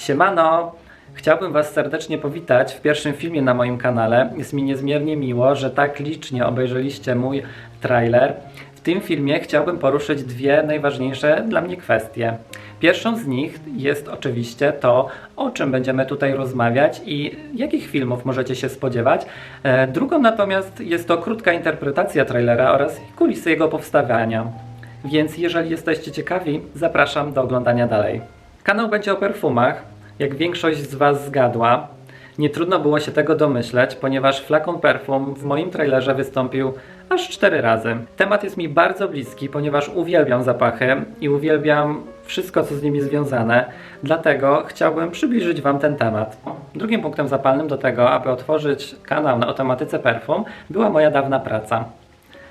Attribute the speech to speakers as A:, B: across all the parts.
A: Siemano! Chciałbym Was serdecznie powitać w pierwszym filmie na moim kanale. Jest mi niezmiernie miło, że tak licznie obejrzeliście mój trailer. W tym filmie chciałbym poruszyć dwie najważniejsze dla mnie kwestie. Pierwszą z nich jest oczywiście to, o czym będziemy tutaj rozmawiać i jakich filmów możecie się spodziewać. E, Drugą natomiast jest to krótka interpretacja trailera oraz kulisy jego powstawania. Więc jeżeli jesteście ciekawi, zapraszam do oglądania dalej. Kanał będzie o perfumach, jak większość z Was zgadła. Nie trudno było się tego domyśleć, ponieważ flakon perfum w moim trailerze wystąpił aż cztery razy. Temat jest mi bardzo bliski, ponieważ uwielbiam zapachy i uwielbiam wszystko, co z nimi związane. Dlatego chciałbym przybliżyć Wam ten temat. Drugim punktem zapalnym do tego, aby otworzyć kanał na o tematyce perfum, była moja dawna praca.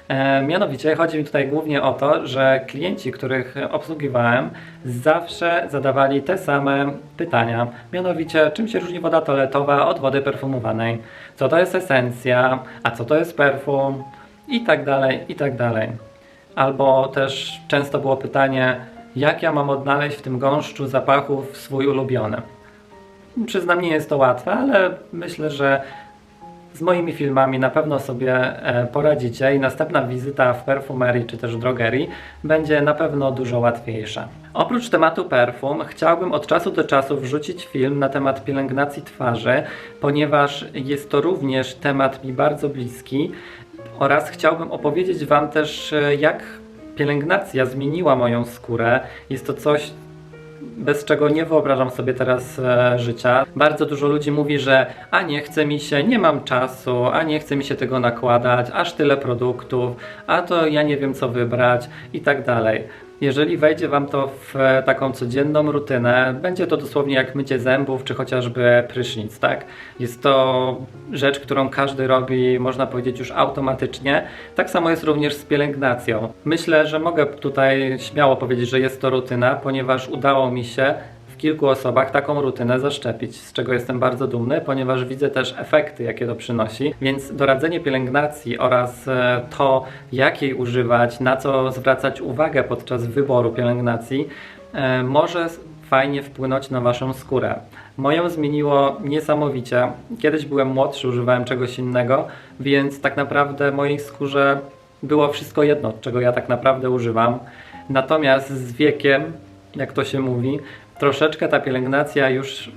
A: E, mianowicie chodzi mi tutaj głównie o to, że klienci, których obsługiwałem, zawsze zadawali te same pytania. Mianowicie, czym się różni woda toaletowa od wody perfumowanej? Co to jest esencja? A co to jest perfum? I tak dalej, i tak dalej. Albo też często było pytanie, jak ja mam odnaleźć w tym gąszczu zapachów swój ulubiony? Przyznam, nie jest to łatwe, ale myślę, że z moimi filmami na pewno sobie e, poradzicie i następna wizyta w perfumerii czy też drogerii będzie na pewno dużo łatwiejsza. Oprócz tematu perfum chciałbym od czasu do czasu wrzucić film na temat pielęgnacji twarzy, ponieważ jest to również temat mi bardzo bliski oraz chciałbym opowiedzieć Wam też e, jak pielęgnacja zmieniła moją skórę. Jest to coś, bez czego nie wyobrażam sobie teraz e, życia. Bardzo dużo ludzi mówi, że a nie chce mi się, nie mam czasu, a nie chce mi się tego nakładać, aż tyle produktów, a to ja nie wiem co wybrać i tak dalej. Jeżeli wejdzie Wam to w e, taką codzienną rutynę, będzie to dosłownie jak mycie zębów, czy chociażby prysznic, tak? Jest to rzecz, którą każdy robi, można powiedzieć, już automatycznie. Tak samo jest również z pielęgnacją. Myślę, że mogę tutaj śmiało powiedzieć, że jest to rutyna, ponieważ udało mi się kilku osobach taką rutynę zaszczepić, z czego jestem bardzo dumny, ponieważ widzę też efekty, jakie to przynosi. Więc doradzenie pielęgnacji oraz e, to, jak jej używać, na co zwracać uwagę podczas wyboru pielęgnacji, e, może fajnie wpłynąć na Waszą skórę. Moją zmieniło niesamowicie. Kiedyś byłem młodszy, używałem czegoś innego, więc tak naprawdę mojej skórze było wszystko jedno, czego ja tak naprawdę używam. Natomiast z wiekiem, jak to się mówi, troszeczkę ta pielęgnacja już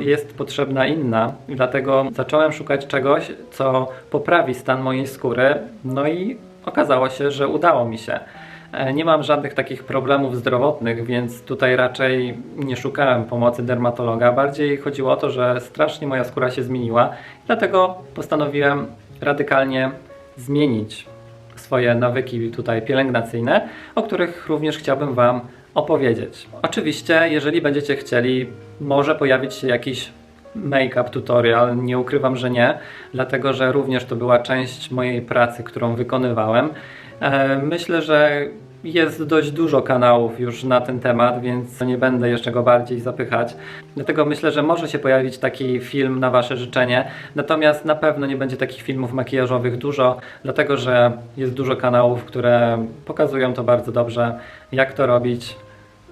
A: jest potrzebna inna, dlatego zacząłem szukać czegoś, co poprawi stan mojej skóry, no i okazało się, że udało mi się. E, Nie mam żadnych takich problemów zdrowotnych, więc tutaj raczej nie szukałem pomocy dermatologa. Bardziej chodziło o to, że strasznie moja skóra się zmieniła, dlatego postanowiłem radykalnie zmienić swoje nawyki tutaj pielęgnacyjne, o których również chciałbym Wam opowiedzieć. Oczywiście, jeżeli będziecie chcieli, może pojawić się jakiś make-up tutorial, nie ukrywam, że nie, dlatego że również to była część mojej pracy, którą wykonywałem. E, Myślę, że jest dość dużo kanałów już na ten temat, więc nie będę jeszcze go bardziej zapychać. Dlatego myślę, że może się pojawić taki film na Wasze życzenie. Natomiast na pewno nie będzie takich filmów makijażowych dużo, dlatego że jest dużo kanałów, które pokazują to bardzo dobrze, jak to robić.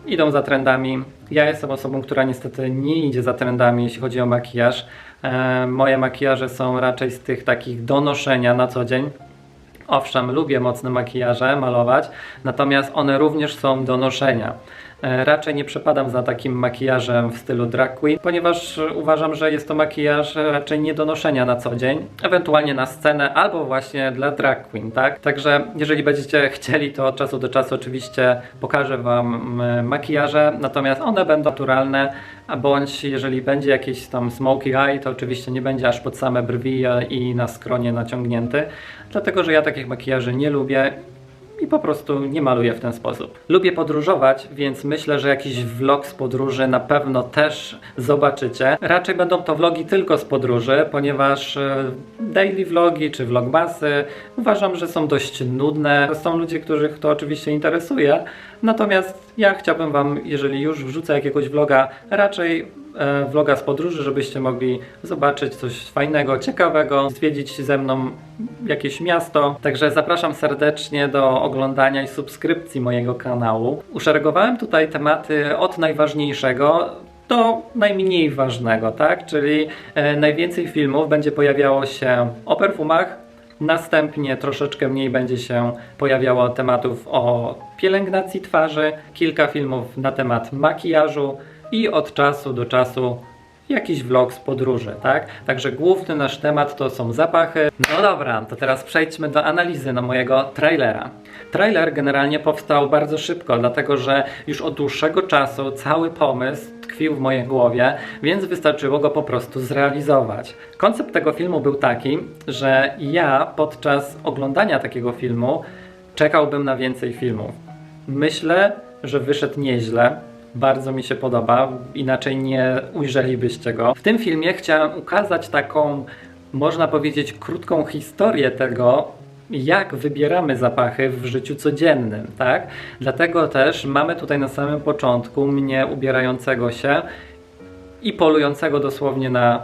A: Idą za trendami. Ja jestem osobą, która niestety nie idzie za trendami, jeśli chodzi o makijaż. E, moje makijaże są raczej z tych takich do noszenia na co dzień. Owszem, lubię mocne makijaże malować, natomiast one również są do noszenia. E, Raczej nie przepadam za takim makijażem w stylu drag queen, ponieważ e, uważam, że jest to makijaż raczej nie do noszenia na co dzień, ewentualnie na scenę albo właśnie dla drag queen, tak? Także jeżeli będziecie chcieli, to od czasu do czasu oczywiście pokażę Wam makijaże, natomiast one będą naturalne, a bądź jeżeli będzie jakiś tam smoky eye, to oczywiście nie będzie aż pod same brwi e, i na skronie naciągnięty, dlatego że ja takich makijaży nie lubię i po prostu nie maluję w ten sposób. Lubię podróżować, więc myślę, że jakiś vlog z podróży na pewno też zobaczycie. Raczej będą to vlogi tylko z podróży, ponieważ e, daily vlogi czy vlogmasy uważam, że są dość nudne. Są ludzie, których to oczywiście interesuje, natomiast ja chciałbym Wam, jeżeli już wrzucę jakiegoś vloga, raczej e, vloga z podróży, żebyście mogli zobaczyć coś fajnego, ciekawego, zwiedzić ze mną jakieś miasto. Także zapraszam serdecznie do oglądania i subskrypcji mojego kanału. Uszeregowałem tutaj tematy od najważniejszego do najmniej ważnego, tak? Czyli e, najwięcej filmów będzie pojawiało się o perfumach, następnie troszeczkę mniej będzie się pojawiało tematów o pielęgnacji twarzy, kilka filmów na temat makijażu i od czasu do czasu jakiś vlog z podróży, tak? Także główny nasz temat to są zapachy. No dobra, to teraz przejdźmy do analizy na mojego trailera. Trailer generalnie powstał bardzo szybko, dlatego że już od dłuższego czasu cały pomysł tkwił w mojej głowie, więc wystarczyło go po prostu zrealizować. Koncept tego filmu był taki, że ja podczas oglądania takiego filmu czekałbym na więcej filmów. Myślę, że wyszedł nieźle. Bardzo mi się podoba, inaczej nie ujrzelibyście go. W tym filmie chciałem ukazać taką, można powiedzieć, krótką historię tego, jak wybieramy zapachy w życiu codziennym, tak? Dlatego też mamy tutaj na samym początku mnie ubierającego się i polującego dosłownie na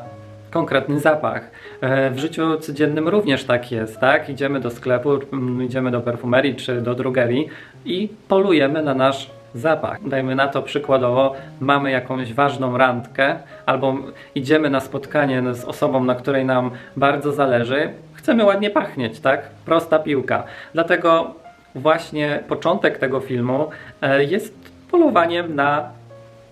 A: konkretny zapach. E, W życiu codziennym również tak jest, tak? Idziemy do sklepu, mm, idziemy do perfumerii czy do drogerii i polujemy na nasz zapach. Dajmy na to przykładowo, mamy jakąś ważną randkę albo idziemy na spotkanie z osobą, na której nam bardzo zależy. Chcemy ładnie pachnieć, tak? Prosta piłka. Dlatego właśnie początek tego filmu e, jest polowaniem na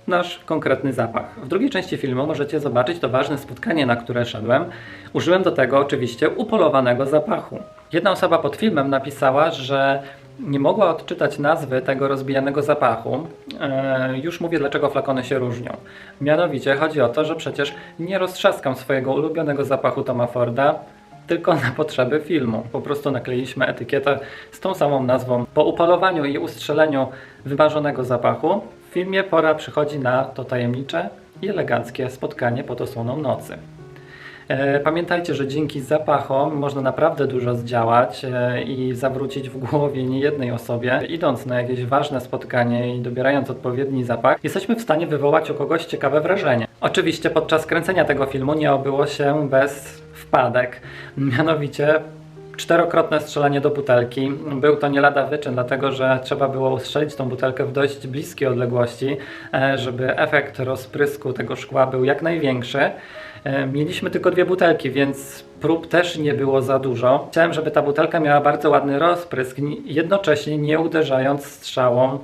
A: nasz konkretny zapach. W drugiej części filmu możecie zobaczyć to ważne spotkanie, na które szedłem. Użyłem do tego oczywiście upolowanego zapachu. Jedna osoba pod filmem napisała, że nie mogła odczytać nazwy tego rozbijanego zapachu. E, już mówię, dlaczego flakony się różnią. Mianowicie chodzi o to, że przecież nie roztrzaskam swojego ulubionego zapachu Toma Forda, tylko na potrzeby filmu. Po prostu nakleiliśmy etykietę z tą samą nazwą. Po upalowaniu i ustrzeleniu wymarzonego zapachu w filmie pora przychodzi na to tajemnicze i eleganckie spotkanie pod osłoną nocy. E, Pamiętajcie, że dzięki zapachom można naprawdę dużo zdziałać e, i zawrócić w głowie niejednej osobie. Idąc na jakieś ważne spotkanie i dobierając odpowiedni zapach, jesteśmy w stanie wywołać u kogoś ciekawe wrażenie. Oczywiście podczas kręcenia tego filmu nie obyło się bez wpadek. Mianowicie czterokrotne strzelanie do butelki. Był to nie lada wyczyn, dlatego że trzeba było ustrzelić tą butelkę w dość bliskiej odległości, e, żeby efekt rozprysku tego szkła był jak największy. E, Mieliśmy tylko dwie butelki, więc prób też nie było za dużo. Chciałem, żeby ta butelka miała bardzo ładny rozprysk, ni- jednocześnie nie uderzając strzałą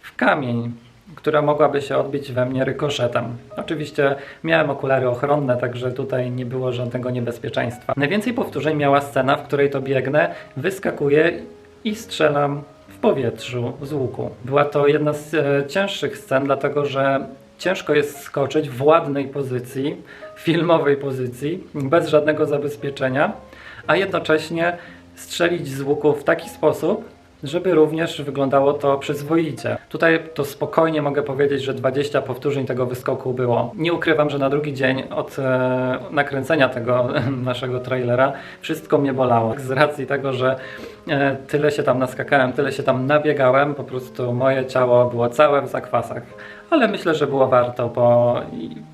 A: w kamień, która mogłaby się odbić we mnie rykoszetem. Oczywiście miałem okulary ochronne, także tutaj nie było żadnego niebezpieczeństwa. Najwięcej powtórzeń miała scena, w której to biegnę, wyskakuję i strzelam w powietrzu z łuku. Była to jedna z e, cięższych scen, dlatego że ciężko jest skoczyć w ładnej pozycji, filmowej pozycji, bez żadnego zabezpieczenia, a jednocześnie strzelić z łuku w taki sposób, żeby również wyglądało to przyzwoicie. Tutaj to spokojnie mogę powiedzieć, że 20 powtórzeń tego wyskoku było. Nie ukrywam, że na drugi dzień od e, nakręcenia tego naszego trailera wszystko mnie bolało. Z racji tego, że e, tyle się tam naskakałem, tyle się tam nabiegałem, po prostu moje ciało było całe w zakwasach. Ale myślę, że było warto, bo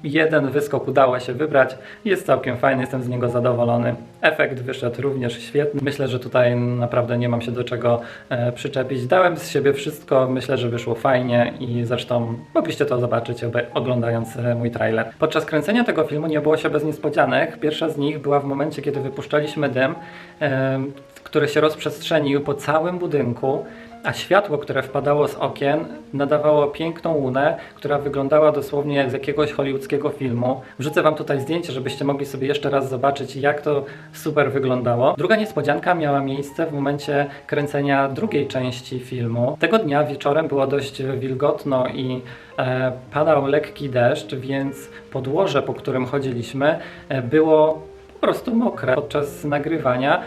A: jeden wyskok udało się wybrać. Jest całkiem fajny, jestem z niego zadowolony. Efekt wyszedł również świetny. Myślę, że tutaj naprawdę nie mam się do czego e, przyczepić. Dałem z siebie wszystko, myślę, że wyszło fajnie i zresztą mogliście to zobaczyć oglądając e, mój trailer. Podczas kręcenia tego filmu nie było się bez niespodzianek. Pierwsza z nich była w momencie, kiedy wypuszczaliśmy dym, e, który się rozprzestrzenił po całym budynku a światło, które wpadało z okien, nadawało piękną łunę, która wyglądała dosłownie jak z jakiegoś hollywoodzkiego filmu. Wrzucę Wam tutaj zdjęcie, żebyście mogli sobie jeszcze raz zobaczyć, jak to super wyglądało. Druga niespodzianka miała miejsce w momencie kręcenia drugiej części filmu. Tego dnia wieczorem było dość wilgotno i e, padał lekki deszcz, więc podłoże, po którym chodziliśmy, e, było po prostu mokre podczas nagrywania.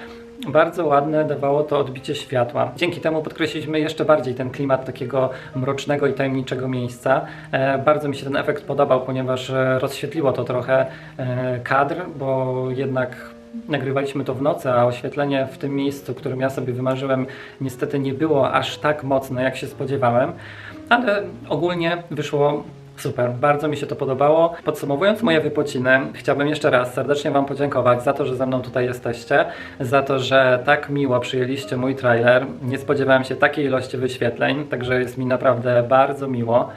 A: Bardzo ładne dawało to odbicie światła. Dzięki temu podkreśliliśmy jeszcze bardziej ten klimat takiego mrocznego i tajemniczego miejsca. E, bardzo mi się ten efekt podobał, ponieważ e, rozświetliło to trochę e, kadr, bo jednak nagrywaliśmy to w nocy, a oświetlenie w tym miejscu, którym ja sobie wymarzyłem, niestety nie było aż tak mocne, jak się spodziewałem, ale ogólnie wyszło Super, bardzo mi się to podobało. Podsumowując moje wypociny, chciałbym jeszcze raz serdecznie Wam podziękować za to, że ze mną tutaj jesteście, za to, że tak miło przyjęliście mój trailer. Nie spodziewałem się takiej ilości wyświetleń, także jest mi naprawdę bardzo miło.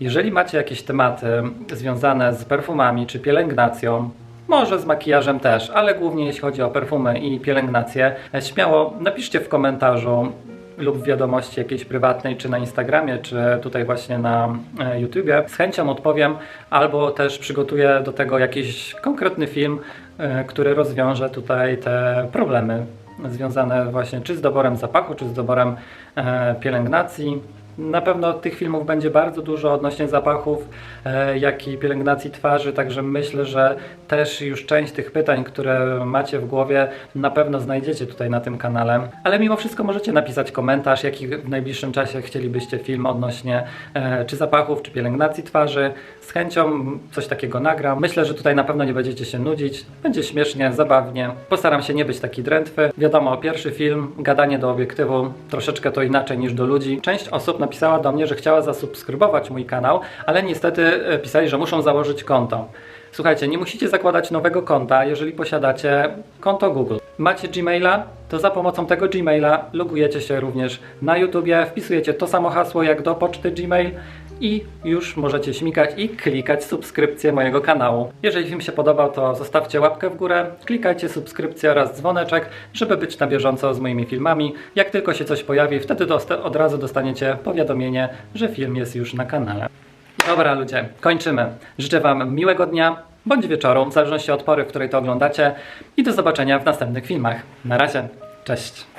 A: Jeżeli macie jakieś tematy związane z perfumami czy pielęgnacją, może z makijażem też, ale głównie jeśli chodzi o perfumy i pielęgnację, śmiało napiszcie w komentarzu lub wiadomości jakiejś prywatnej, czy na Instagramie, czy tutaj właśnie na e, YouTubie. Z chęcią odpowiem, albo też przygotuję do tego jakiś konkretny film, e, który rozwiąże tutaj te problemy związane właśnie czy z doborem zapachu, czy z doborem e, pielęgnacji. Na pewno tych filmów będzie bardzo dużo odnośnie zapachów, e, jak i pielęgnacji twarzy, także myślę, że też już część tych pytań, które macie w głowie, na pewno znajdziecie tutaj na tym kanale. Ale mimo wszystko możecie napisać komentarz, jaki w najbliższym czasie chcielibyście film odnośnie e, czy zapachów, czy pielęgnacji twarzy. Z chęcią coś takiego nagram. Myślę, że tutaj na pewno nie będziecie się nudzić. Będzie śmiesznie, zabawnie. Postaram się nie być taki drętwy. Wiadomo, pierwszy film, gadanie do obiektywu, troszeczkę to inaczej niż do ludzi. Część osób napisała do mnie, że chciała zasubskrybować mój kanał, ale niestety e, pisali, że muszą założyć konto. Słuchajcie, nie musicie zakładać nowego konta, jeżeli posiadacie konto Google. Macie Gmaila, to za pomocą tego Gmaila logujecie się również na YouTubie, wpisujecie to samo hasło jak do poczty Gmail i już możecie śmigać i klikać subskrypcję mojego kanału. Jeżeli film się podobał, to zostawcie łapkę w górę, klikajcie subskrypcję oraz dzwoneczek, żeby być na bieżąco z moimi filmami. Jak tylko się coś pojawi, wtedy od razu dostaniecie powiadomienie, że film jest już na kanale. Dobra ludzie, kończymy. Życzę Wam miłego dnia bądź wieczoru, w zależności od pory, w której to oglądacie i do zobaczenia w następnych filmach. Na razie, cześć!